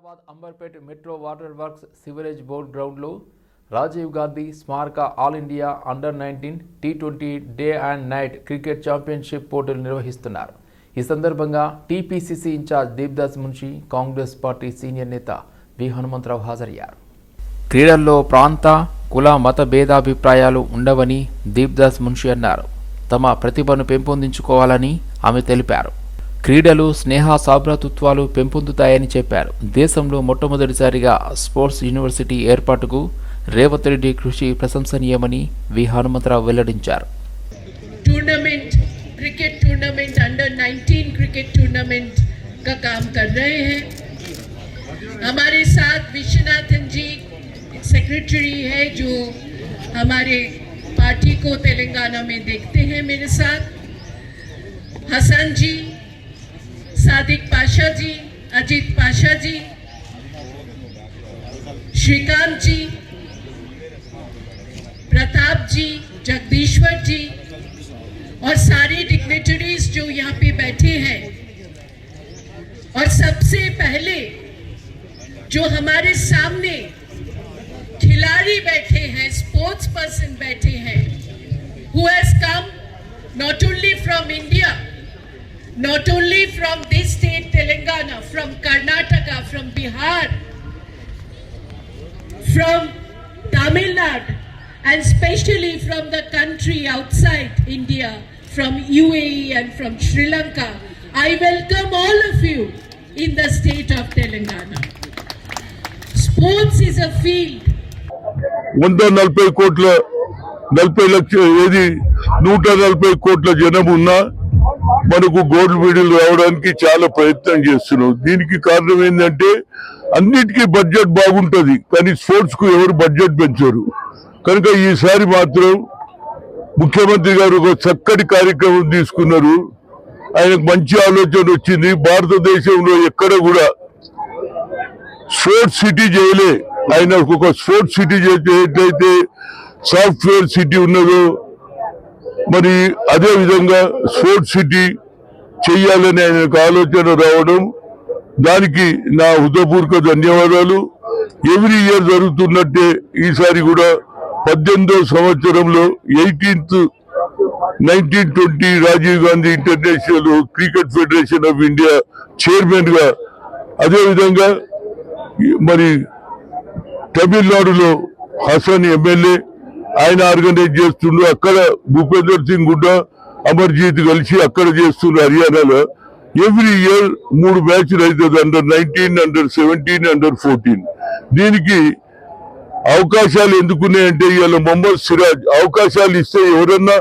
Hyderabad Amberpet metro water works sewerage board గ్రౌండ్లో రాజీవ్ గాంధీ స్మారక all India under nineteen T twenty day and night cricket championship పోటీలు నిర్వహిస్తున్నారు. ఈ సందర్భంగా TPCC incharge Deepdas Munshi Congress party senior నేత V Hanumantharao హాజరయ్యారు. క్రీడల్లో ప్రాంత కుల మత భేదాభిప్రాయాలు ఉండవని దీప్దాస్ మున్షి అన్నారు. తమ ప్రతిభను పెంపొందించుకోవాలని ఆమె తెలిపారు. క్రీడలు స్నేహ సాభ్రతత్వాలు పెంపొందుతాయని చెప్పారు దేశంలో మొట్టమొదటిసారిగా స్పోర్ట్స్ యూనివర్సిటీ ఏర్పాటుకు రేవంత్ రెడ్డి కృషి ప్రశంసనీయమని వి హనుమంతరావు వెల్లడించారు tournament cricket tournament under 19 cricket tournament का काम कर रहे हैं हमारे साथ विश्वनाथन जी सेक्रेटरी है जो हमारे पार्टी को तेलंगाना में देखते हैं मेरे साथ हसन जी सादिक पाशा जी अजीत पाशा जी श्रीकांत जी प्रताप जी जगदीश्वर जी और सारे डिग्नेटरीज जो यहाँ पे बैठे हैं। और सबसे पहले जो हमारे सामने खिलाड़ी बैठे हैं स्पोर्ट्स पर्सन बैठे हैं who has come not only from India, not only from this state Telangana, from Karnataka, from Bihar, from Tamil Nadu, and especially from the country outside India, from UAE and from Sri Lanka. I welcome all of you in the state of Telangana. Sports is a field వంద నలభై కోట్ల నలభై లక్ష ఏది నూట నలభై కోట్ల జనం ఉన్నా మనకు గోల్డ్ మెడల్ రావడానికి చాలా ప్రయత్నం చేస్తున్నాం. దీనికి కారణం ఏంటంటే అన్నిటికీ బడ్జెట్ బాగుంటుంది కానీ స్పోర్ట్స్కు ఎవరు బడ్జెట్ పెంచరు. కనుక ఈసారి మాత్రం ముఖ్యమంత్రి గారు ఒక చక్కటి కార్యక్రమం తీసుకున్నారు. ఆయనకు మంచి ఆలోచన వచ్చింది. భారతదేశంలో ఎక్కడ కూడా స్పోర్ట్స్ సిటీ చేయలే. ఆయన ఒక స్పోర్ట్స్ సిటీ చేసేటైతే సాఫ్ట్వేర్ సిటీ ఉన్నదో మరి అదే విధంగా స్పోర్ట్స్ సిటీ చెయ్యాలని ఆయనకు ఆలోచన రావడం దానికి నా హృదయపూర్వక ధన్యవాదాలు. ఎవ్రీ ఇయర్ జరుగుతున్నట్టే ఈసారి కూడా పద్దెనిమిదో సంవత్సరంలో eighteenth nineteen twenty Rajiv Gandhi international cricket federation of India చైర్మన్గా అదేవిధంగా మరి తమిళనాడులో హసన్ ఎమ్మెల్యే ఆయన ఆర్గనైజ్ చేస్తుండ్రు అక్కడ భూపేందర్ సింగ్ గుడ్డా అమర్జీత్ కలిసి అక్కడ చేస్తున్న హర్యానాలో ఎవ్రీ ఇయర్ మూడు మ్యాచ్లు అవుతుంది under nineteen under seventeen under fourteen దీనికి అవకాశాలు ఎందుకున్నాయంటే ఇవాళ మొహమ్మద్ సిరాజ్ అవకాశాలు ఇస్తే ఎవరన్నా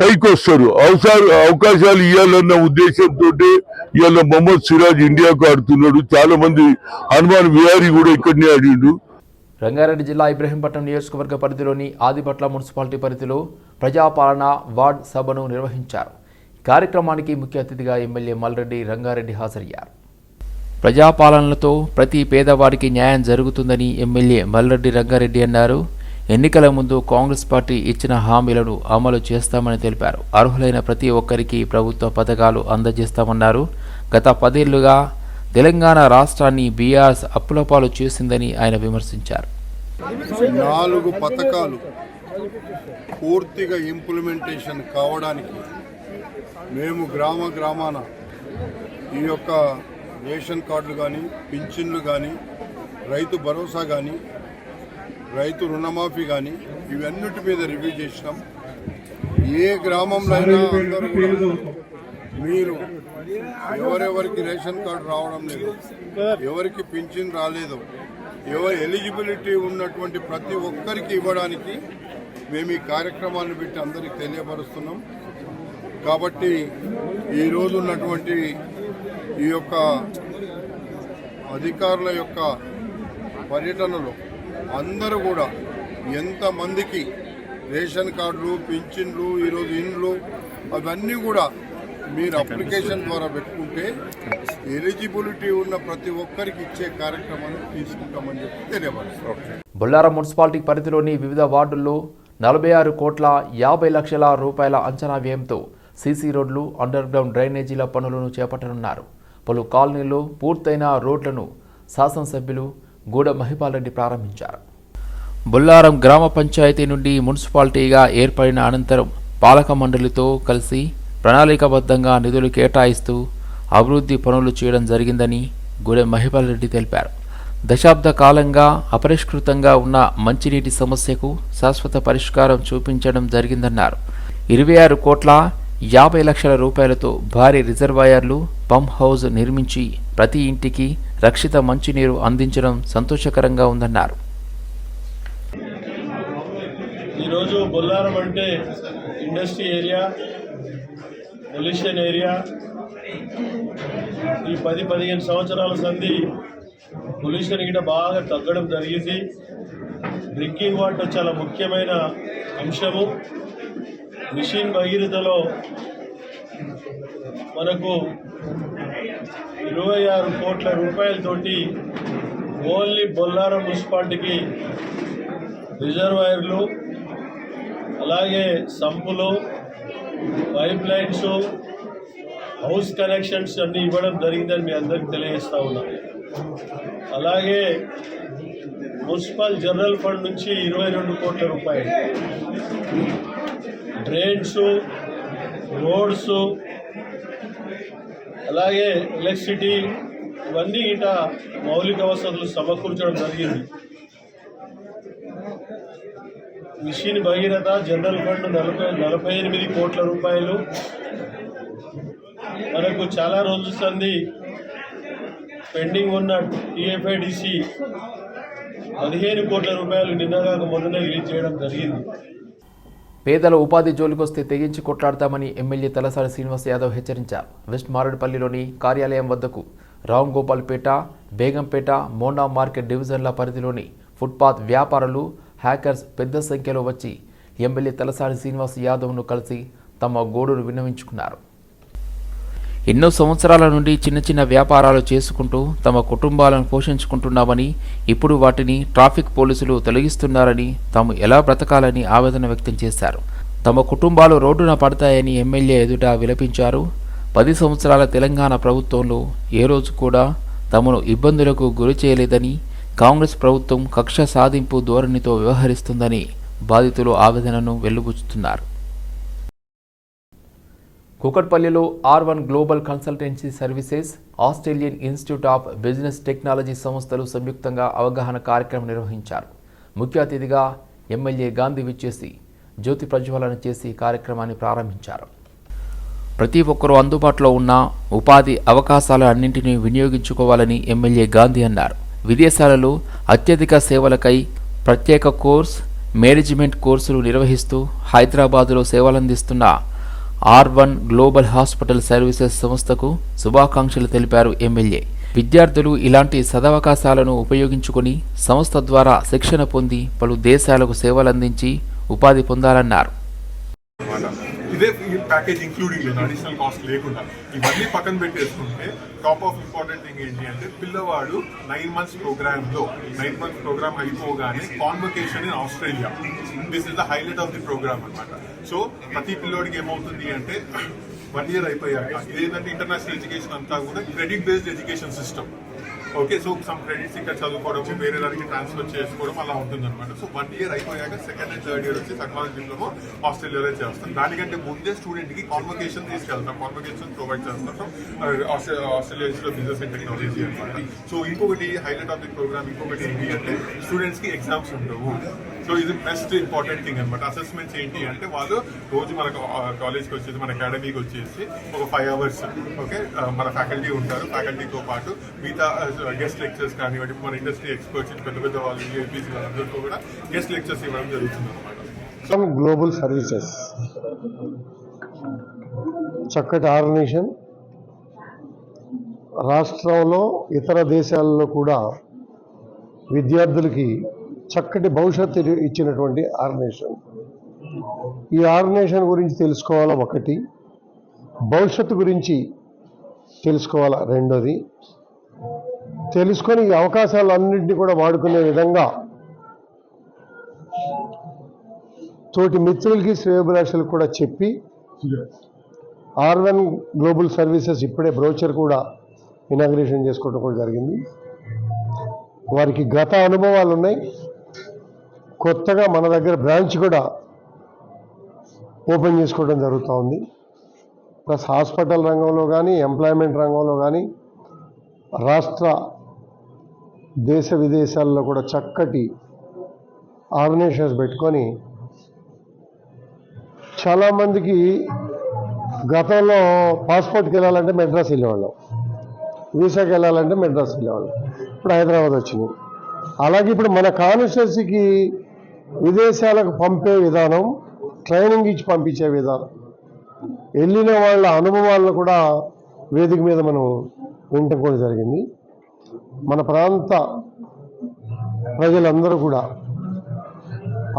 పైకి వస్తారు అవసర అవకాశాలు ఇవ్వాలన్న ఉద్దేశంతో ఇవాళ మొహమ్మద్ సిరాజ్ ఇండియాకు ఆడుతున్నాడు. చాలా మంది హనుమాన్ విహారీ కూడా ఇక్కడనే ఆడిండు. రంగారెడ్డి జిల్లా ఇబ్రహీంపట్నం నియోజకవర్గ పరిధిలోని ఆదిపట్ల మున్సిపాలిటీ పరిధిలో ప్రజాపాలన వార్డ్ సభను నిర్వహించారు. కార్యక్రమానికి ముఖ్య అతిథిగా ఎమ్మెల్యే మల్రెడ్డి రంగారెడ్డి హాజరయ్యారు. ప్రజాపాలనలతో ప్రతి పేదవాడికి న్యాయం జరుగుతుందని ఎమ్మెల్యే మల్రెడ్డి రంగారెడ్డి అన్నారు. ఎన్నికల ముందు కాంగ్రెస్ పార్టీ ఇచ్చిన హామీలను అమలు చేస్తామని తెలిపారు. అర్హులైన ప్రతి ఒక్కరికి ప్రభుత్వ పథకాలు అందజేస్తామన్నారు. గత పదేళ్ళుగా తెలంగాణ రాష్ట్రాన్ని బీఆర్ఎస్ అప్పులపాలు చేసిందని ఆయన విమర్శించారు. నాలుగు పథకాలు పూర్తిగా ఇంప్లిమెంటేషన్ కావడానికి మేము గ్రామ గ్రామాన ఈ యొక్క రేషన్ కార్డులు కానీ పింఛన్లు కానీ రైతు భరోసా కానీ రైతు రుణమాఫీ కానీ ఇవన్నిటి మీద రివ్యూ చేసినాం. ఏ గ్రామంలో అయినా అందరూ మీరు ఎవరెవరికి రేషన్ కార్డు రావడం లేదు ఎవరికి పింఛన్ రాలేదు ఎవరు ఎలిజిబిలిటీ ఉన్నటువంటి ప్రతి ఒక్కరికి ఇవ్వడానికి మేము ఈ కార్యక్రమాన్ని పెట్టి అందరికి తెలియపరుస్తున్నాం. కాబట్టి ఈరోజు ఉన్నటువంటి ఈ యొక్క అధికారుల యొక్క పర్యటనలో అందరూ కూడా ఎంతమందికి రేషన్ కార్డులు పింఛన్లు ఈరోజు ఇండ్లు అవన్నీ కూడా మీరు అప్లికేషన్ ద్వారా పెట్టుకుంటే ఎలిజిబిలిటీ ఉన్న ప్రతి ఒక్కరికి ఇచ్చే కార్యక్రమాన్ని తీసుకుంటామని చెప్పి తెలియవాలి బొల్లారం మున్సిపాలిటీ పరిధిలోని వివిధ వార్డుల్లో నలభై ఆరు కోట్ల యాభై లక్షల రూపాయల అంచనా వ్యయంతో సీసీ రోడ్లు అండర్ గ్రౌండ్ డ్రైనేజీల పనులను చేపట్టనున్నారు. పలు కాలనీల్లో పూర్తయిన రోడ్లను శాసనసభ్యులు గూడ మహిపాల్ రెడ్డి ప్రారంభించారు. బొల్లారం గ్రామ పంచాయతీ నుండి మున్సిపాలిటీగా ఏర్పడిన అనంతరం పాలక మండలితో కలిసి ప్రణాళికాబద్ధంగా నిధులు కేటాయిస్తూ అభివృద్ధి పనులు చేయడం జరిగిందని గూడెం మహిపాల్ రెడ్డి తెలిపారు. దశాబ్ద కాలంగా అపరిష్కృతంగా ఉన్న మంచినీటి సమస్యకు శాశ్వత పరిష్కారం చూపించడం జరిగిందన్నారు. ఇరవై ఆరు కోట్ల యాభై లక్షల రూపాయలతో భారీ రిజర్వాయర్లు పంప్ హౌజ్ నిర్మించి ప్రతి ఇంటికి రక్షిత మంచినీరు అందించడం సంతోషకరంగా ఉందన్నారు. ఈరోజు బొల్లారం అంటే ఇండస్ట్రీ ఏరియా. Pollution area. ఈ పది పదిహేను సంవత్సరాల సంధి పొల్యూషన్ గిట బాగా తగ్గడం జరిగింది. డ్రింకింగ్ వాటర్ చాలా ముఖ్యమైన అంశము. మిషన్ భగీరథలో మనకు ఇరవై ఆరు కోట్ల రూపాయలతోటి ఓన్లీ బొల్లారం మున్సిపాలిటీకి రిజర్వాయర్లు అలాగే సంపులు పైప్ లైన్స్ హౌస్ కనెక్షన్స్ అన్ని ఇవ్వడం జరిగిందని మీ అందరికి తెలియజేస్తా ఉన్నా. అలాగే మున్సిపల్ జనరల్ ఫండ్ నుంచి ఇరవై రెండు కోట్ల రూపాయలు. డ్రైన్స్ రోడ్స్ అలాగే ఎలక్ట్రిసిటీ ఇవన్నీ ఇట మౌలిక వసతులు సమకూర్చడం జరిగింది. మిషన్ భగీరథ జనరల్ ఫండ్ నలభై నలభై ఎనిమిది కోట్ల రూపాయలు. మనకు చాలా రోజుస్తుంది సంది పెండింగ్ ఉన్న టిఎఫ్ఐడిసి పదిహేను కోట్ల రూపాయలు నిన్నగాక మొన్ననే రిలీజ్ చేయడం జరిగింది. పేదల ఉపాధి జోలికొస్తే తెగించి కొట్లాడతామని ఎమ్మెల్యే తలసాని శ్రీనివాస్ యాదవ్ హెచ్చరించారు. వెస్ట్ మారేడుపల్లిలోని కార్యాలయం వద్దకు రామ్ గోపాల్పేట బేగంపేట మోండా మార్కెట్ డివిజన్ల పరిధిలోని ఫుట్పాత్ వ్యాపారులు హ్యాకర్స్ పెద్ద సంఖ్యలో వచ్చి ఎమ్మెల్యే తలసాని శ్రీనివాస్ యాదవ్ను కలిసి తమ గోడును విన్నవించుకున్నారు. ఎన్నో సంవత్సరాల నుండి చిన్న చిన్న వ్యాపారాలు చేసుకుంటూ తమ కుటుంబాలను పోషించుకుంటున్నామని ఇప్పుడు వాటిని ట్రాఫిక్ పోలీసులు తొలగిస్తున్నారని తాము ఎలా బ్రతకాలని ఆవేదన వ్యక్తం చేశారు. తమ కుటుంబాలు రోడ్డున పడతాయని ఎమ్మెల్యే ఎదుట విలపించారు. పది సంవత్సరాల తెలంగాణ ప్రభుత్వంలో ఏ రోజు కూడా తమను ఇబ్బందులకు గురి చేయలేదని కాంగ్రెస్ ప్రభుత్వం కక్ష సాధింపు ధోరణితో వ్యవహరిస్తుందని బాధితులు ఆవేదనను వెలుగుచుతున్నారు కూకట్పల్లిలో R one global consultancy services Australian institute of business technology సంస్థలు సంయుక్తంగా అవగాహన కార్యక్రమం నిర్వహించారు. ముఖ్య అతిథిగా ఎమ్మెల్యే గాంధీ విచ్చేసి జ్యోతి ప్రజ్వలన చేసి కార్యక్రమాన్ని ప్రారంభించారు. ప్రతి ఒక్కరూ అందుబాటులో ఉన్న ఉపాధి అవకాశాల అన్నింటినీ వినియోగించుకోవాలని ఎమ్మెల్యే గాంధీ అన్నారు. విదేశాలలో అత్యధిక సేవలకై ప్రత్యేక కోర్స్ మేనేజ్మెంట్ కోర్సులు నిర్వహిస్తూ హైదరాబాదులో సేవలందిస్తున్న R one global hospital services సంస్థకు శుభాకాంక్షలు తెలిపారు ఎమ్మెల్యే. విద్యార్థులు ఇలాంటి సదవకాశాలను ఉపయోగించుకొని సంస్థ ద్వారా శిక్షణ పొంది పలు దేశాలకు సేవలందించి ఉపాధి పొందాలన్నారు. ప్యాకేజ్ ఇంక్లూడింగ్ లేదు. అడిషనల్ కాస్ట్ లేకుండా. ఇవన్నీ పక్కన పెట్టేసుకుంటే టాప్ ఆఫ్ ఇంపార్టెంట్ థింగ్ ఏంటి అంటే పిల్లవాడు నైన్ మంత్స్ ప్రోగ్రామ్లో నైన్ మంత్స్ ప్రోగ్రామ్ అయిపోగానే convocation in Australia this is the highlight of the program అన్నమాట. సో ప్రతి పిల్లోడికి ఏమవుతుంది అంటే వన్ ఇయర్ అయిపోయాక ఇదేంటంటే ఇంటర్నేషనల్ ఎడ్యుకేషన్ అంతా కూడా credit based education system okay so some credits ఇంకా చదువుకోవడం వేరే దానికి ట్రాన్స్ఫర్ చేసుకోవడం అలా ఉంటుంది అనమాట సో వన్ ఇయర్ అయిపోయాక సెకండ్ అండ్ థర్డ్ ఇయర్ వచ్చి సక్మాన్ డిప్లొమా ఆస్ట్రేలియాలో చేస్తాం. దానికంటే ముందే స్టూడెంట్కి కాన్వకేషన్ తీసుకెళ్తాం. కాన్వకేషన్ ప్రొవైడ్ చేస్తాం. Australia institute business and technology అనమాట సో ఇంకొకటి హైలైట్ ఆఫ్ ది ప్రోగ్రామ్ ఇంకొకటి ఏంటి అంటే స్టూడెంట్స్కి ఎగ్జామ్స్ ఉండవు. సో ఇది బెస్ట్ ఇంపార్టెంట్ థింగ్ అనమాట. అసెస్మెంట్స్ ఏంటి అంటే వాళ్ళు రోజు మన కాలేజ్కి వచ్చేసి మన అకాడమీకి వచ్చేసి ఒక ఫైవ్ అవర్స్ ఓకే మన ఫ్యాకల్టీ ఉంటారు. ఫ్యాకల్టీతో పాటు మిగతా గెస్ట్ లెక్చర్స్ కానివ్వండి మన ఇండస్ట్రీ ఎక్స్పర్ట్స్ పెద్ద పెద్ద వాళ్ళు ఏపీసీ వాళ్ళందరితో కూడా గెస్ట్ లెక్చర్స్ ఇవ్వడం జరుగుతుంది అనమాట. సమ్ గ్లోబల్ సర్వీసెస్ చక్కటి ఆర్గనైజేషన్ రాష్ట్రంలో ఇతర దేశాల్లో కూడా విద్యార్థులకి చక్కటి భవిష్యత్తు ఇచ్చినటువంటి ఆర్గనైజేషన్. ఈ ఆర్గనైజేషన్ గురించి తెలుసుకోవాలా ఒకటి భవిష్యత్తు గురించి తెలుసుకోవాలా రెండోది తెలుసుకొని ఈ అవకాశాలన్నింటినీ కూడా వాడుకునే విధంగా తోటి మిత్రులకి శ్రేయోభిలాషులకు కూడా చెప్పి ఆర్ వన్ గ్లోబల్ సర్వీసెస్ ఇప్పుడే బ్రోచర్ కూడా ఇనాగ్రేషన్ చేసుకోవడం కూడా జరిగింది. వారికి గత అనుభవాలు ఉన్నాయి కొత్తగా మన దగ్గర బ్రాంచ్ కూడా ఓపెన్ చేసుకోవడం జరుగుతూ ఉంది. ప్లస్ హాస్పిటల్ రంగంలో కానీ ఎంప్లాయ్మెంట్ రంగంలో కానీ రాష్ట్ర దేశ విదేశాల్లో కూడా చక్కటి ఆర్గనైజేషన్స్ పెట్టుకొని చాలామందికి గతంలో పాస్పోర్ట్కి వెళ్ళాలంటే మెడ్రాస్ వెళ్ళేవాళ్ళం. వీసాకి వెళ్ళాలంటే మెడ్రాస్ వెళ్ళేవాళ్ళం. ఇప్పుడు హైదరాబాద్ వచ్చింది. అలాగే ఇప్పుడు మన కాన్స్టిట్యున్సీకి విదేశాలకు పంపే విధానం ట్రైనింగ్ ఇచ్చి పంపించే విధానం. వెళ్ళిన వాళ్ళ అనుభవాలను కూడా వేదిక మీద మనం వినటం కూడా జరిగింది. మన ప్రాంత ప్రజలందరూ కూడా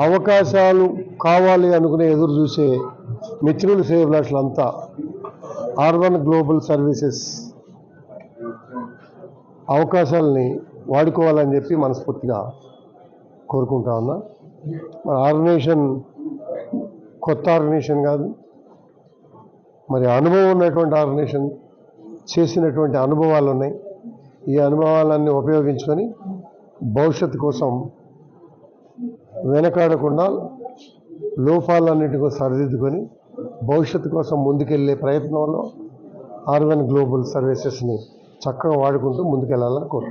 అవకాశాలు కావాలి అనుకునే ఎదురు చూసే మిత్రులు సేవలాట్లంతా ఆర్బన్ గ్లోబల్ సర్వీసెస్ అవకాశాలని వాడుకోవాలని చెప్పి మనస్ఫూర్తిగా కోరుకుంటా ఉన్నా. మరి ఆర్నేషన్ కొత్త ఆర్నేషన్ కాదు. మరి అనుభవం ఉన్నటువంటి ఆర్నేషన్ చేసినటువంటి అనుభవాలు ఉన్నాయి. ఈ అనుభవాలన్నీ ఉపయోగించుకొని భవిష్యత్తు కోసం వెనకాడకుండా లోపాలన్నిటికీ సరిదిద్దుకొని భవిష్యత్తు కోసం ముందుకెళ్ళే ప్రయత్నంలో ఆర్వన్ గ్లోబల్ సర్వీసెస్ని చక్కగా వాడుకుంటూ ముందుకెళ్ళాలని కోరు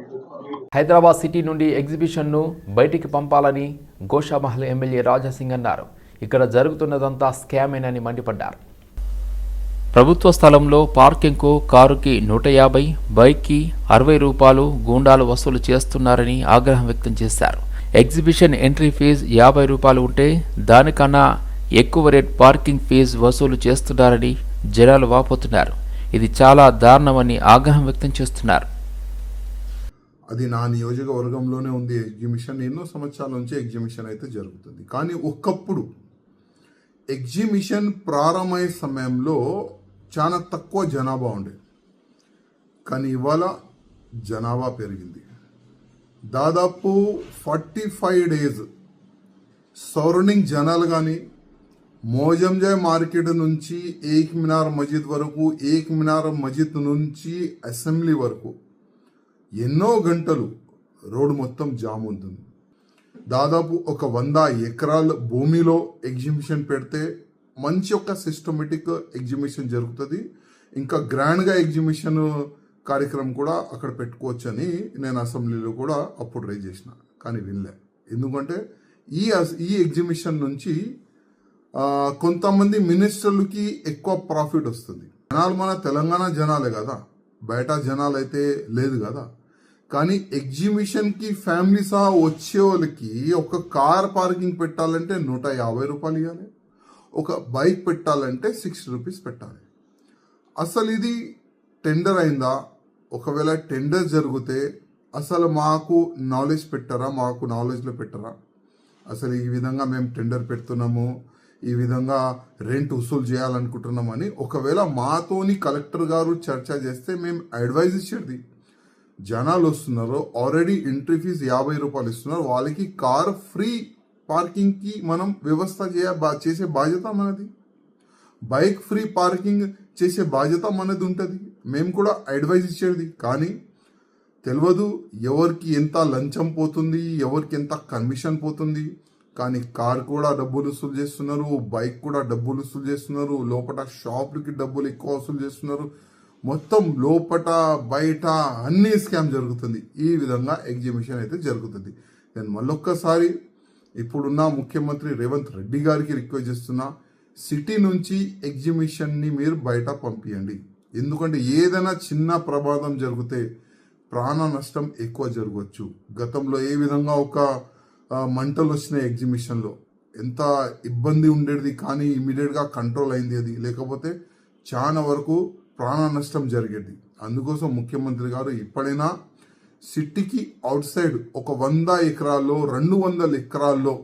హైదరాబాద్ సిటీ నుండి ఎగ్జిబిషన్ను బయటికి పంపాలని గోషామహల్ ఎమ్మెల్యే రాజాసింగ్ అన్నారు. ఇక్కడ జరుగుతున్నదంతా స్కామేనని మండిపడ్డారు. ప్రభుత్వ స్థలంలో పార్కింగ్కు కారుకి నూట యాభై బైక్కి అరవై రూపాయలు గూండాలు వసూలు చేస్తున్నారని ఆగ్రహం వ్యక్తం చేశారు. ఎగ్జిబిషన్ ఎంట్రీ ఫీజు యాభై రూపాయలు ఉంటే దానికన్నా ఎక్కువ రేట్ పార్కింగ్ ఫీజు వసూలు చేస్తున్నారని జనాలు వాపోతున్నారు. ఇది చాలా దారుణమని ఆగ్రహం వ్యక్తం చేస్తున్నారు. అది నా నియోజకవర్గంలోనే ఉంది ఎగ్జిబిషన్. ఎన్నో సంవత్సరాల నుంచి ఎగ్జిబిషన్ అయితే జరుగుతుంది. కానీ ఒకప్పుడు ఎగ్జిబిషన్ ప్రారంభమయ్యే సమయంలో చాలా తక్కువ జనాభా ఉండే. కానీ ఇవాళ జనాభా పెరిగింది. దాదాపు ఫార్టీ ఫైవ్ డేస్ సరౌండింగ్ జనాలు కానీ మోజంజాయ్ మార్కెట్ నుంచి ఏక్ మినార్ మస్జిద్ వరకు ఏక్ మినార్ మస్జిద్ నుంచి అసెంబ్లీ వరకు ఎన్నో గంటలు రోడ్డు మొత్తం జామ్ ఉంటుంది. దాదాపు ఒక వంద ఎకరాల భూమిలో ఎగ్జిబిషన్ పెడితే మంచి ఒక సిస్టమేటిక్ ఎగ్జిబిషన్ జరుగుతుంది. ఇంకా గ్రాండ్గా ఎగ్జిబిషన్ కార్యక్రమం కూడా అక్కడ పెట్టుకోవచ్చని నేను అసెంబ్లీలో కూడా అప్పుడు రైజ్ చేసిన కానీ వినలే. ఎందుకంటే ఈ అస్- ఈ ఎగ్జిబిషన్ నుంచి కొంతమంది మినిస్టర్లకి ఎక్కువ ప్రాఫిట్ వస్తుంది. జనాలు మన తెలంగాణ జనాలే కదా. బయట జనాలు అయితే లేదు కదా. కానీ ఎగ్జిబిషన్కి ఫ్యామిలీ సహా వచ్చే వాళ్ళకి ఒక కార్ పార్కింగ్ పెట్టాలంటే నూట యాభై రూపాయలు ఇవ్వాలి ఒక బైక్ పెట్టాలంటే సిక్స్టీ రూపీస్ పెట్టాలి. అసలు ఇది టెండర్ అయిందా? ఒకవేళ టెండర్ జరిగితే అసలు మాకు నాలెడ్జ్ పెట్టారా? మాకు నాలెడ్జ్లో పెట్టారా? అసలు ఈ విధంగా మేము టెండర్ పెడుతున్నాము ఈ విధంగా రెంట్ వసూలు చేయాలనుకుంటున్నామని ఒకవేళ మాతోని కలెక్టర్ గారు చర్చ చేస్తే మేము అడ్వైజ్ ఇచ్చేది. జనాలు వస్తున్నారు ఆల్రెడీ ఎంట్రీ ఫీజు యాభై రూపాయలు ఇస్తున్నారు వాళ్ళకి కార్ ఫ్రీ పార్కింగ్కి మనం వ్యవస్థ చేయ చేసే బాధ్యత మనది. బైక్ ఫ్రీ పార్కింగ్ చేసే బాధ్యత మనది ఉంటుంది. మేము కూడా అడ్వైజ్ ఇచ్చేది. కానీ తెలియదు ఎవరికి ఎంత లంచం పోతుంది ఎవరికి ఎంత కమిషన్ పోతుంది. కానీ కార్ కూడా డబ్బులు వసూలు చేస్తున్నారు బైక్ కూడా డబ్బులు వసూలు చేస్తున్నారు లోపల షాపులకి డబ్బులు ఎక్కువ వసూలు చేస్తున్నారు. మొత్తం లోపట బయట అన్ని స్కామ్ జరుగుతుంది. ఈ విధంగా ఎగ్జిబిషన్ అయితే జరుగుతుంది. నేను మళ్ళొక్కసారి ఇప్పుడున్న ముఖ్యమంత్రి రేవంత్ రెడ్డి గారికి రిక్వెస్ట్ చేస్తున్నా సిటీ నుంచి ఎగ్జిబిషన్ని మీరు బయట పంపించండి ఎందుకంటే ఏదైనా చిన్న ప్రమాదం జరిగితే ప్రాణ నష్టం ఎక్కువ జరగవచ్చు. గతంలో ఏ విధంగా ఒక మంటలు వచ్చినాయి ఎగ్జిబిషన్లో. ఎంత ఇబ్బంది ఉండేది కానీ ఇమీడియట్గా కంట్రోల్ అయింది అది. లేకపోతే చాలా వరకు ప్రాణ నష్టం జరిగేది. అందుకోసం ముఖ్యమంత్రి గారు ఇప్పుడైనా సిటీకి అవుట్ సైడ్ ఒక వంద ఎకరాల్లో రెండు వందల ఎకరాల్లో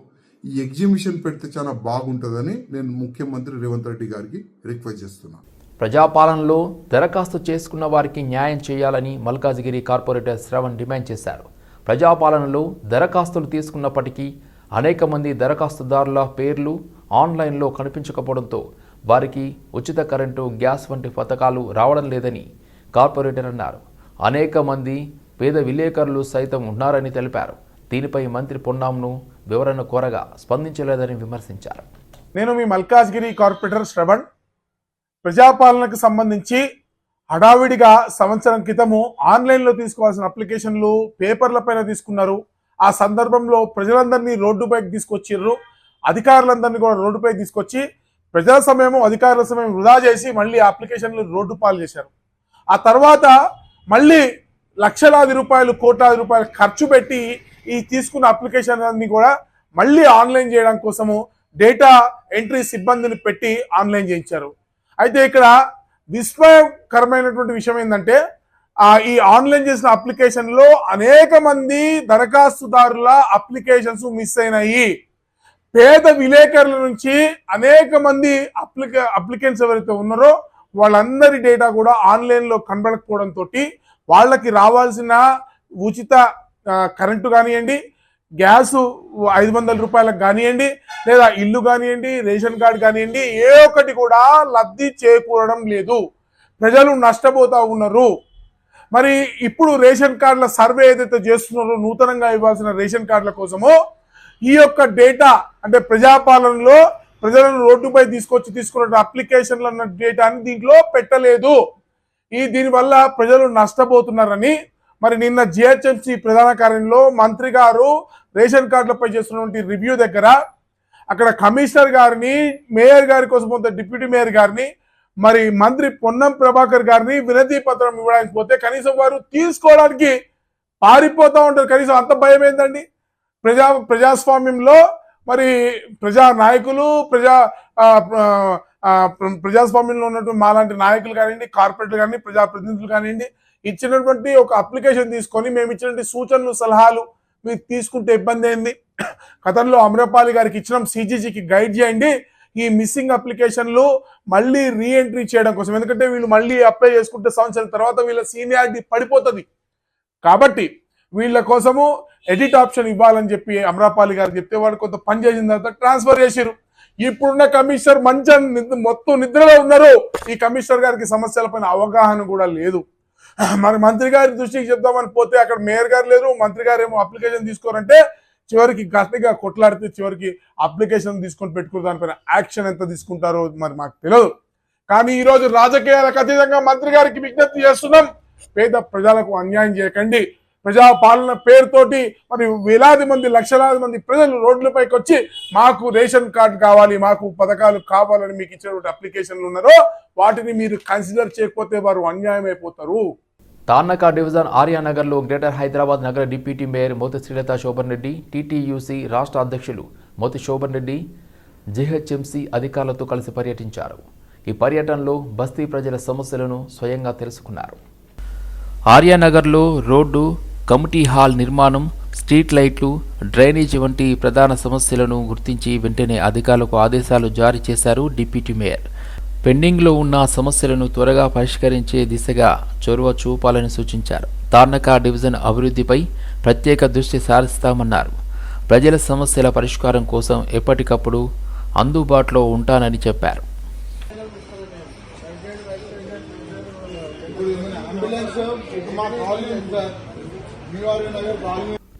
ఈ ఎగ్జిబిషన్ పెడితే చాలా బాగుంటుందని నేను ముఖ్యమంత్రి రేవంత్ రెడ్డి గారికి రిక్వెస్ట్ చేస్తున్నాను ప్రజాపాలనలో దరఖాస్తు చేసుకున్న వారికి న్యాయం చేయాలని మల్కాజ్గిరి కార్పొరేటర్ శ్రవణ్ డిమాండ్ చేశారు. ప్రజాపాలనలో దరఖాస్తులు తీసుకున్నప్పటికీ అనేక మంది దరఖాస్తుదారుల పేర్లు ఆన్లైన్లో కనిపించకపోవడంతో వారికి ఉచిత కరెంటు గ్యాస్ వంటి పథకాలు రావడం లేదని కార్పొరేటర్ అన్నారు. అనేక మంది పేద విలేకరులు సైతం ఉన్నారని తెలిపారు. దీనిపై మంత్రి పొన్నాంను వివరణ కోరగా స్పందించలేదని విమర్శించారు. నేను మీ మల్కాజ్గిరి కార్పొరేటర్ శ్రవణ్. ప్రజాపాలనకు సంబంధించి హడావిడిగా సంవత్సరం క్రితము ఆన్లైన్లో తీసుకోవాల్సిన అప్లికేషన్లు పేపర్ల పైన తీసుకున్నారు. ఆ సందర్భంలో ప్రజలందరినీ రోడ్డుపైకి తీసుకొచ్చిర్రు. అధికారులందరినీ కూడా రోడ్డుపైకి తీసుకొచ్చి ప్రజల సమయము అధికారుల సమయం వృధా చేసి మళ్ళీ అప్లికేషన్లు రోడ్డు పాలు చేశారు. ఆ తర్వాత మళ్ళీ లక్షలాది రూపాయలు కోట్లాది రూపాయలు ఖర్చు పెట్టి ఈ తీసుకున్న అప్లికేషన్ అన్ని కూడా మళ్ళీ ఆన్లైన్ చేయడం కోసము డేటా ఎంట్రీ సిబ్బందిని పెట్టి ఆన్లైన్ చేయించారు. అయితే ఇక్కడ విస్మయకరమైనటువంటి విషయం ఏంటంటే ఈ ఆన్లైన్ చేసిన అప్లికేషన్లో అనేక మంది దరఖాస్తుదారుల అప్లికేషన్స్ మిస్ అయినాయి. పేద విలేకరుల నుంచి అనేక మంది అప్లిక అప్లికెంట్స్ ఎవరైతే ఉన్నారో వాళ్ళందరి డేటా కూడా ఆన్లైన్లో కనబడకపోవడంతో వాళ్ళకి రావాల్సిన ఉచిత కరెంటు కానివ్వండి గ్యాస్ ఐదు వందల రూపాయలకు కానివ్వండి లేదా ఇల్లు కానివ్వండి రేషన్ కార్డు కానివ్వండి ఏ ఒక్కటి కూడా లబ్ధి చేకూరడం లేదు. ప్రజలు నష్టపోతూ ఉన్నారు. మరి ఇప్పుడు రేషన్ కార్డుల సర్వే ఏదైతే చేస్తున్నారో నూతనంగా ఇవ్వాల్సిన రేషన్ కార్డుల కోసము ఈ యొక్క డేటా అంటే ప్రజాపాలనలో ప్రజలను రోడ్డుపై తీసుకొచ్చి తీసుకున్న అప్లికేషన్లు అన్న డేటాని దీంట్లో పెట్టలేదు. ఈ దీనివల్ల ప్రజలు నష్టపోతున్నారని మరి నిన్న జిహెచ్ఎంసీ ప్రధాన కార్యంలో మంత్రి గారు రేషన్ కార్డులపై చేస్తున్నటువంటి రివ్యూ దగ్గర అక్కడ కమిషనర్ గారిని మేయర్ గారి కోసం కొంత డిప్యూటీ మేయర్ గారిని మరి మంత్రి పొన్నం ప్రభాకర్ గారిని వినతి పత్రం ఇవ్వడానికి పోతే కనీసం వారు తీసుకోవడానికి పారిపోతూ ఉంటారు. కనీసం అంత భయం ఏంటండి ప్రజా ప్రజాస్వామ్యంలో మరి ప్రజా నాయకులు ప్రజా ప్రజాస్వామ్యంలో ఉన్నటువంటి మాలాంటి నాయకులు కానివ్వండి కార్పొరేట్లు కానీ ప్రజాప్రతినిధులు కానివ్వండి ఇచ్చినటువంటి ఒక అప్లికేషన్ తీసుకొని మేము ఇచ్చినటువంటి సూచనలు సలహాలు మీరు తీసుకుంటే ఇబ్బంది ఏంది? గతంలో అమరపాలి గారికి ఇచ్చిన సిజీజీకి గైడ్ చేయండి. ఈ మిస్సింగ్ అప్లికేషన్లు మళ్ళీ రీఎంట్రీ చేయడం కోసం. ఎందుకంటే వీళ్ళు మళ్ళీ అప్లై చేసుకుంటే సంవత్సరం తర్వాత వీళ్ళ సీనియారిటీ పడిపోతుంది. కాబట్టి వీళ్ళ కోసము ఎడిట్ ఆప్షన్ ఇవ్వాలని చెప్పి అమరాపాలి గారు చెప్తే వాడు కొంత పని చేసిన తర్వాత ట్రాన్స్ఫర్ చేసిరు ఇప్పుడున్న కమిషనర్ మంచి నిద్ర మొత్తం నిద్రలో ఉన్నారు. ఈ కమిషనర్ గారికి సమస్యలపైన అవగాహన కూడా లేదు. మరి మంత్రి గారి దృష్టికి చెప్దామని పోతే అక్కడ మేయర్ గారు లేరు మంత్రి గారు ఏమో అప్లికేషన్ తీసుకోరంటే చివరికి గట్టిగా కొట్లాడితే చివరికి అప్లికేషన్ తీసుకొని పెట్టుకున్న దానిపైన యాక్షన్ ఎంత తీసుకుంటారో మరి మాకు తెలియదు. కానీ ఈ రోజు రాజకీయాలకు అతీతంగా మంత్రి గారికి విజ్ఞప్తి చేస్తున్నాం. పేద ప్రజలకు అన్యాయం చేయకండి. ప్రజాపాలన పేరుతోటి మరి వేలాది మంది లక్షలాది మంది ప్రజలు రోడ్లపైకి వచ్చి మాకు రేషన్ కార్డు కావాలి మాకు పథకాలు కావాలని మీకు ఇచ్చినటువంటి అప్లికేషన్లు ఉన్నారో వాటిని మీరు కన్సిడర్ చేయకపోతే వారు అన్యాయం అయిపోతారు తార్నకా డివిజన్ ఆర్యానగర్లో గ్రేటర్ హైదరాబాద్ నగర deputy mayor Moti Srilatha Shobhan Reddy TTUC రాష్ట్ర అధ్యక్షులు మోతి శోభన్ రెడ్డి జిహెచ్ఎంసీ అధికారులతో కలిసి పర్యటించారు. ఈ పర్యటనలో బస్తీ ప్రజల సమస్యలను స్వయంగా తెలుసుకున్నారు. ఆర్యానగర్లో రోడ్డు కమిటీ హాల్ నిర్మాణం స్ట్రీట్ లైట్లు డ్రైనేజీ వంటి ప్రధాన సమస్యలను గుర్తించి వెంటనే అధికారులకు ఆదేశాలు జారీ చేశారు డిప్యూటీ మేయర్. పెండింగ్లో ఉన్న సమస్యలను త్వరగా పరిష్కరించే దిశగా చొరవ చూపాలని సూచించారు. తార్నకా డివిజన్ అభివృద్ధిపై ప్రత్యేక దృష్టి సారిస్తామన్నారు. ప్రజల సమస్యల పరిష్కారం కోసం ఎప్పటికప్పుడు అందుబాటులో ఉంటానని చెప్పారు.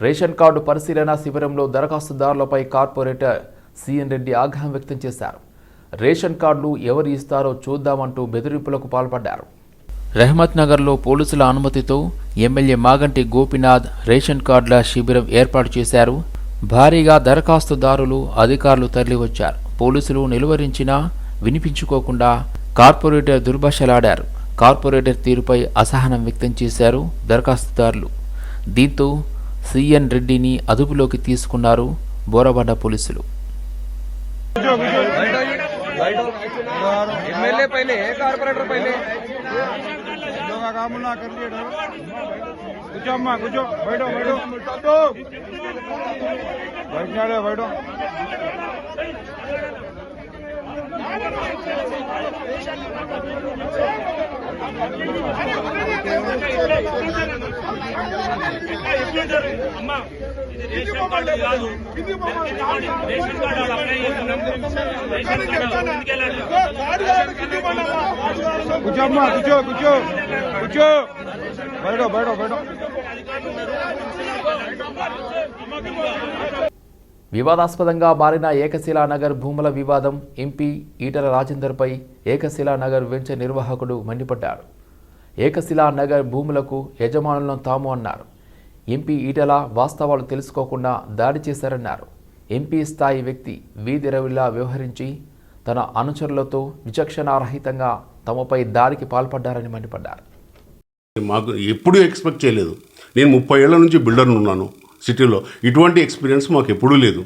రేషన్ కార్డు పరిశీలన శిబిరంలో దరఖాస్తుదారులపై కార్పొరేటర్ సిఎన్ రెడ్డి ఆగ్రహం వ్యక్తం చేశారు. రేషన్ కార్డులు ఎవరు ఇస్తారో చూద్దామంటూ బెదిరింపులకు పాల్పడ్డారు. రెహమత్ నగర్లో పోలీసుల అనుమతితో ఎమ్మెల్యే మాగంటి గోపినాథ్ రేషన్ కార్డుల శిబిరం ఏర్పాటు చేశారు. భారీగా దరఖాస్తుదారులు అధికారులు తరలివచ్చారు. పోలీసులు నిలువరించినా వినిపించుకోకుండా కార్పొరేటర్ దుర్భాషలాడారు. కార్పొరేటర్ తీరుపై అసహనం వ్యక్తం చేశారు దరఖాస్తుదారులు. దీంతో సిఎన్ రెడ్డిని అదుపులోకి తీసుకున్నారు బోరబండ పోలీసులు. బయట. ఎట్లుంటారు అమ్మా ఇది రేషన్ కార్డు కాదు రేషన్ కార్డు అప్లై చేస్తున్నాం రేషన్ కార్డు ముందుకెళ్ళాలి కూర్చో అమ్మా కూర్చో కూర్చో. కూర్చో బయట బయట బయట వివాదాస్పదంగా మారిన ఏకశిలా నగర్ భూముల వివాదం ఎంపీ ఈటల రాజేందర్పై ఏకశిలా నగర్ వెంచర్ నిర్వాహకుడు మండిపడ్డారు ఏకశిలా నగర్ భూములకు యజమానులను తాము అన్నారు. ఎంపీ ఈటల వాస్తవాలు తెలుసుకోకుండా దాడి చేశారన్నారు. ఎంపీ స్థాయి వ్యక్తి వీధి రవిలా వ్యవహరించి తన అనుచరులతో విచక్షణారహితంగా తమపై దాడికి పాల్పడ్డారని మండిపడ్డారు. మాకు ఎప్పుడూ ఎక్స్పెక్ట్ చేయలేదు. నేను ముప్పై ఏళ్ళ నుంచి బిల్డర్ను ఉన్నాను. సిటీలో. ఇటువంటి ఎక్స్పీరియన్స్ మాకు ఎప్పుడూ లేదు.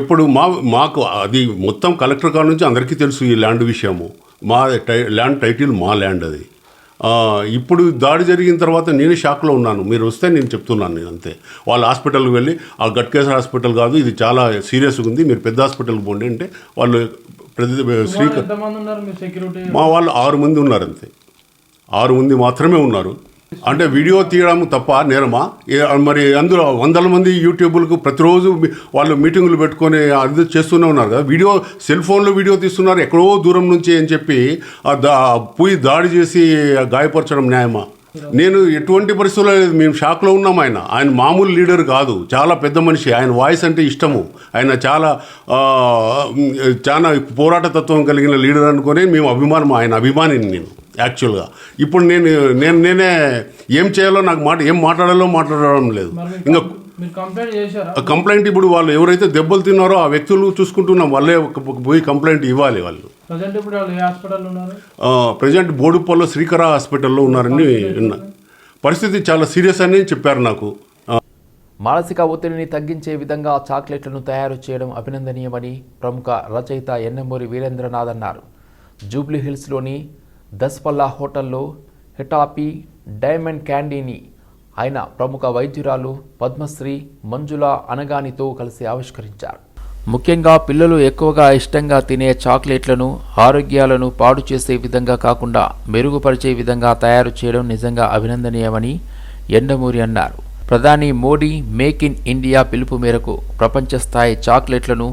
ఎప్పుడు మా మాకు అది మొత్తం కలెక్టర్ గారి నుంచి అందరికీ తెలుసు ఈ ల్యాండ్ విషయము. మా టై ల్యాండ్ టైటిల్ మా ల్యాండ్ అది. ఇప్పుడు దాడి జరిగిన తర్వాత నేను షాక్లో ఉన్నాను. మీరు వస్తే నేను చెప్తున్నాను నేను అంతే. వాళ్ళ హాస్పిటల్కి వెళ్ళి ఆ గట్కేశ్వర హాస్పిటల్ కాదు ఇది చాలా సీరియస్గా ఉంది. మీరు పెద్ద హాస్పిటల్కి పోండి అంటే వాళ్ళు ప్రతి శ్రీకర్ మా వాళ్ళు ఆరు మంది ఉన్నారు అంతే. ఆరు మంది మాత్రమే ఉన్నారు. అంటే వీడియో తీయడం తప్ప నేరమా? మరి అందులో వందల మంది యూట్యూబ్లకు ప్రతిరోజు వాళ్ళు మీటింగులు పెట్టుకొని అది చేస్తూనే ఉన్నారు కదా. వీడియో సెల్ ఫోన్లో వీడియో తీస్తున్నారు ఎక్కడో దూరం నుంచి అని చెప్పి దా పోయి దాడి చేసి గాయపరచడం న్యాయమా? నేను ఎటువంటి పరిస్థితుల్లో లేదు. మేము షాక్లో ఉన్నాం ఆయన. ఆయన మామూలు లీడర్ కాదు. చాలా పెద్ద మనిషి. ఆయన వాయిస్ అంటే ఇష్టము. ఆయన చాలా చాలా పోరాట తత్వం కలిగిన లీడర్ అనుకొని మేము అభిమానం ఆయన అభిమానిని నేను. యాక్చువల్గా. ఇప్పుడు నేను నేను నేనే ఏం చేయాలో నాకు మాట ఏం మాట్లాడాలో మాట్లాడడం లేదు. ఇంకా మీరు కంప్లైంట్ చేశారా? కంప్లైంట్ ఇప్పుడు వాళ్ళు ఎవరైతే దెబ్బలు తిన్నారో ఆ వ్యక్తులు చూసుకుంటున్నాం వాళ్ళే ఒక- పోయి కంప్లైంట్ ఇవ్వాలి వాళ్ళు. ప్రజెంట్ ఇప్పుడు వాళ్ళు ఏ హాస్పిటల్ ఉన్నారు? ప్రజెంట్ బోడుపల్లో శ్రీకర హాస్పిటల్లో ఉన్నారని విన్నా పరిస్థితి చాలా సీరియస్ అని చెప్పారు నాకు. మానసిక ఒత్తిడిని తగ్గించే విధంగా చాక్లెట్లను తయారు చేయడం అభినందనీయమని ప్రముఖ రచయిత ఎన్నెమూరి వీరేంద్రనాథ్ అన్నారు. జూబ్లీ హిల్స్లోని దస్పల్లా హోటల్లో హిటాపీ డైమండ్ క్యాండీని ఆయన ప్రముఖ వైద్యురాలు పద్మశ్రీ మంజుల అనగానితో కలిసి ఆవిష్కరించారు. ముఖ్యంగా పిల్లలు ఎక్కువగా ఇష్టంగా తినే చాక్లెట్లను ఆరోగ్యాలను పాడు చేసే విధంగా కాకుండా మెరుగుపరిచే విధంగా తయారు చేయడం నిజంగా అభినందనీయమని ఎండమూరి అన్నారు. ప్రధాని మోడీ మేక్ ఇన్ ఇండియా పిలుపు మేరకు ప్రపంచ స్థాయి చాక్లెట్లను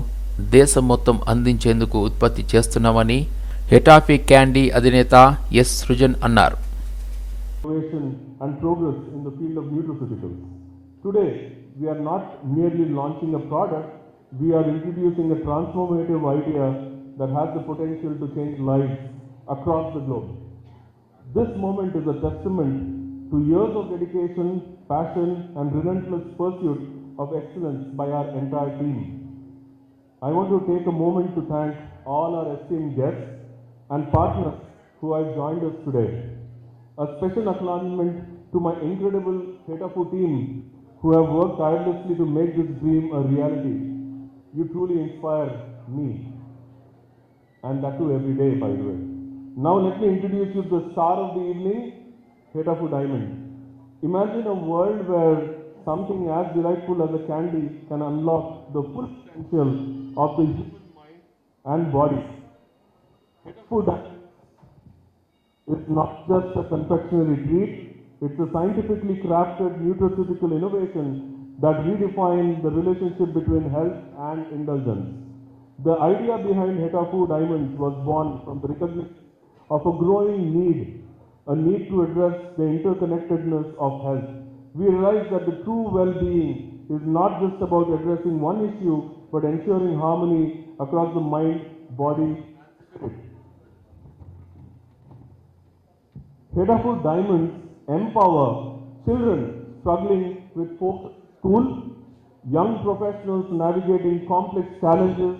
దేశం మొత్తం అందించేందుకు ఉత్పత్తి చేస్తున్నామని హెటాఫీ క్యాండీ అధినేత ఎస్ సృజన్ అన్నారు innovation and progress in the field of nutraceuticals. Today, we are not merely launching a product, we are introducing a transformative idea that has the potential to change lives across the globe. This moment is a testament to years of dedication, passion, and relentless pursuit of excellence by our entire team. I want to take a moment to thank all our esteemed guests and partners who have joined us today. A special acknowledgement to my incredible Hetafu team who have worked tirelessly to make this dream a reality. You truly inspire me. And that too every day, by the way. Now let me introduce you to the star of the evening, Hetafu Diamond. Imagine a world where something as delightful as a candy can unlock the full potential of the human mind and body. Diamond is not just a confectionery treat, it's a scientifically crafted nutraceutical innovation that redefines the relationship between health and indulgence. The idea behind Hetafu Diamonds was born from the recognition of a growing need, a need to address the interconnectedness of health. We realize that the true well-being is not just about addressing one issue, but ensuring harmony across the mind, body, spirit. Hedafu Diamonds empower children struggling with folk school, young professionals navigating complex challenges,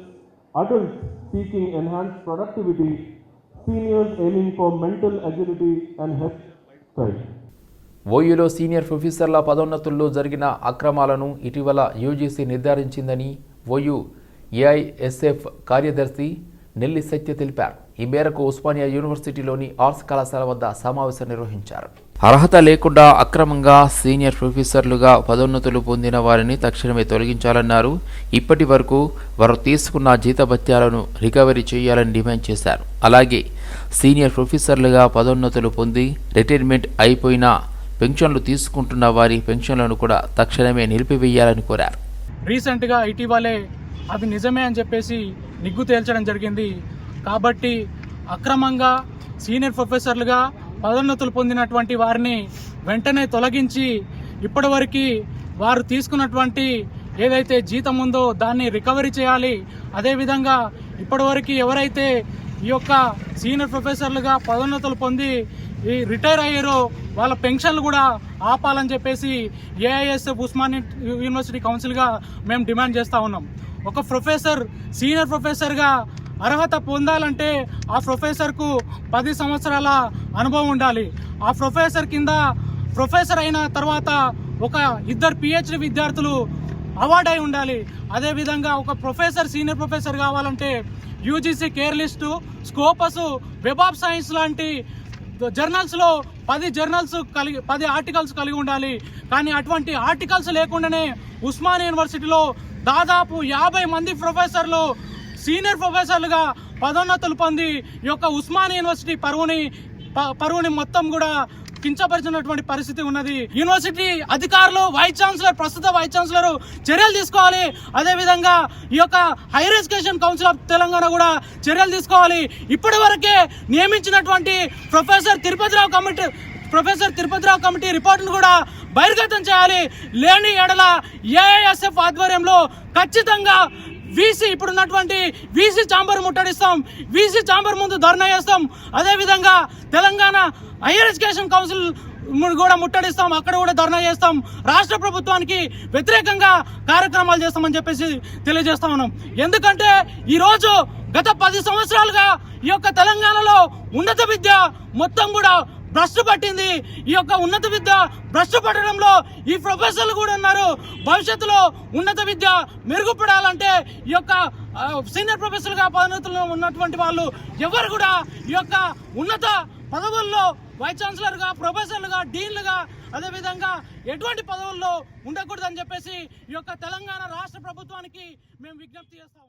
adults seeking enhanced productivity, seniors aiming for mental agility and health lifestyle. ఓయూలో senior ప్రొఫెసర్ల పదోన్నతుల్లో జరిగిన అక్రమాలను ఇటీవల UGC నిర్ధారించిందని OU AISF కార్యదర్శి నెల్లి సత్య తెలిపారు. ఈ మేరకు ఉస్మానియా యూనివర్సిటీలోని ఆర్ట్స్ కళాశాల వద్ద సమావేశం నిర్వహించారు. అర్హత లేకుండా అక్రమంగా సీనియర్ ప్రొఫెసర్లుగా పదోన్నతులు పొందిన వారిని తక్షణమే తొలగించాలన్నారు. ఇప్పటి వరకు వారు తీసుకున్న జీతభత్యాలను రికవరీ చేయాలని డిమాండ్ చేశారు. అలాగే సీనియర్ ప్రొఫెసర్లుగా పదోన్నతులు పొంది రిటైర్మెంట్ అయిపోయిన పెన్షన్లు తీసుకుంటున్న వారి పెన్షన్లను కూడా తక్షణమే నిలిపివేయాలని కోరారు. రీసెంట్గా ఇటీవలే అది నిజమే అని చెప్పేసి నిగ్గు తేల్చడం జరిగింది. కాబట్టి అక్రమంగా సీనియర్ ప్రొఫెసర్లుగా పదోన్నతులు పొందినటువంటి వారిని వెంటనే తొలగించి ఇప్పటివరకు వారు తీసుకున్నటువంటి ఏదైతే జీతం ఉందో దాన్ని రికవరీ చేయాలి. అదేవిధంగా ఇప్పటివరకు ఎవరైతే ఈ యొక్క సీనియర్ ప్రొఫెసర్లుగా పదోన్నతులు పొంది ఈ రిటైర్ అయ్యారో వాళ్ళ పెన్షన్లు కూడా ఆపాలని చెప్పేసి ఏఐఎస్ఎఫ్ ఉస్మానియా యూనివర్సిటీ కౌన్సిల్గా మేము డిమాండ్ చేస్తూ ఉన్నాం. ఒక ప్రొఫెసర్ సీనియర్ ప్రొఫెసర్గా అర్హత పొందాలంటే ఆ ప్రొఫెసర్కు పది సంవత్సరాల అనుభవం ఉండాలి. ఆ ప్రొఫెసర్ కింద ప్రొఫెసర్ అయిన తర్వాత ఒక ఇద్దరు పిహెచ్డి విద్యార్థులు అవార్డ్ అయి ఉండాలి. అదేవిధంగా ఒక ప్రొఫెసర్ సీనియర్ ప్రొఫెసర్ కావాలంటే UGC care list Scopus web of science లాంటి జర్నల్స్లో పది జర్నల్స్ కలిగి పది ఆర్టికల్స్ కలిగి ఉండాలి. కానీ అటువంటి ఆర్టికల్స్ లేకుండానే ఉస్మాన్ యూనివర్సిటీలో దాదాపు యాభై మంది ప్రొఫెసర్లు సీనియర్ ప్రొఫెసర్లుగా పదోన్నతులు పొంది ఈ యొక్క ఉస్మాన్ యూనివర్సిటీ పరువుని పరువుని మొత్తం కూడా కించపరిచినటువంటి పరిస్థితి ఉన్నది. యూనివర్సిటీ అధికారులు వైస్ ఛాన్సలర్ ప్రస్తుత వైస్ ఛాన్సలర్ చర్యలు తీసుకోవాలి. అదేవిధంగా ఈ యొక్క higher education council of Telangana కూడా చర్యలు తీసుకోవాలి. ఇప్పటి వరకే నియమించినటువంటి professor Tirupathirao committee professor Tirupathirao committee రిపోర్టును కూడా బహిర్గతం చేయాలి. లేని ఎడల ఏఐఎస్ఎఫ్ ఆధ్వర్యంలో ఖచ్చితంగా వీసీ ఇప్పుడున్నటువంటి వీసీ చాంబర్ ముట్టడిస్తాం. వీసీ చాంబర్ ముందు ధర్నా చేస్తాం. అదేవిధంగా తెలంగాణ హైయర్ ఎడ్యుకేషన్ కౌన్సిల్ కూడా ముట్టడిస్తాం. అక్కడ కూడా ధర్నా చేస్తాం. రాష్ట్ర ప్రభుత్వానికి వ్యతిరేకంగా కార్యక్రమాలు చేస్తామని చెప్పేసి తెలియజేస్తా ఉన్నాం. ఎందుకంటే ఈరోజు గత పది సంవత్సరాలుగా ఈ యొక్క తెలంగాణలో ఉన్నత విద్య మొత్తం కూడా భ్రష్టు పట్టింది. ఈ యొక్క ఉన్నత విద్య భ్రష్టు పట్టడంలో ఈ ప్రొఫెసర్లు కూడా ఉన్నారు. భవిష్యత్తులో ఉన్నత విద్య మెరుగుపడాలంటే ఈ యొక్క సీనియర్ ప్రొఫెసర్గా పదోన్నతులు ఉన్నటువంటి వాళ్ళు ఎవరు కూడా ఈ యొక్క ఉన్నత పదవుల్లో వైస్ ఛాన్సలర్గా ప్రొఫెసర్లుగా డీన్లుగా అదేవిధంగా ఎటువంటి పదవుల్లో ఉండకూడదని చెప్పేసి ఈ యొక్క తెలంగాణ రాష్ట్ర ప్రభుత్వానికి మేము విజ్ఞప్తి చేస్తాం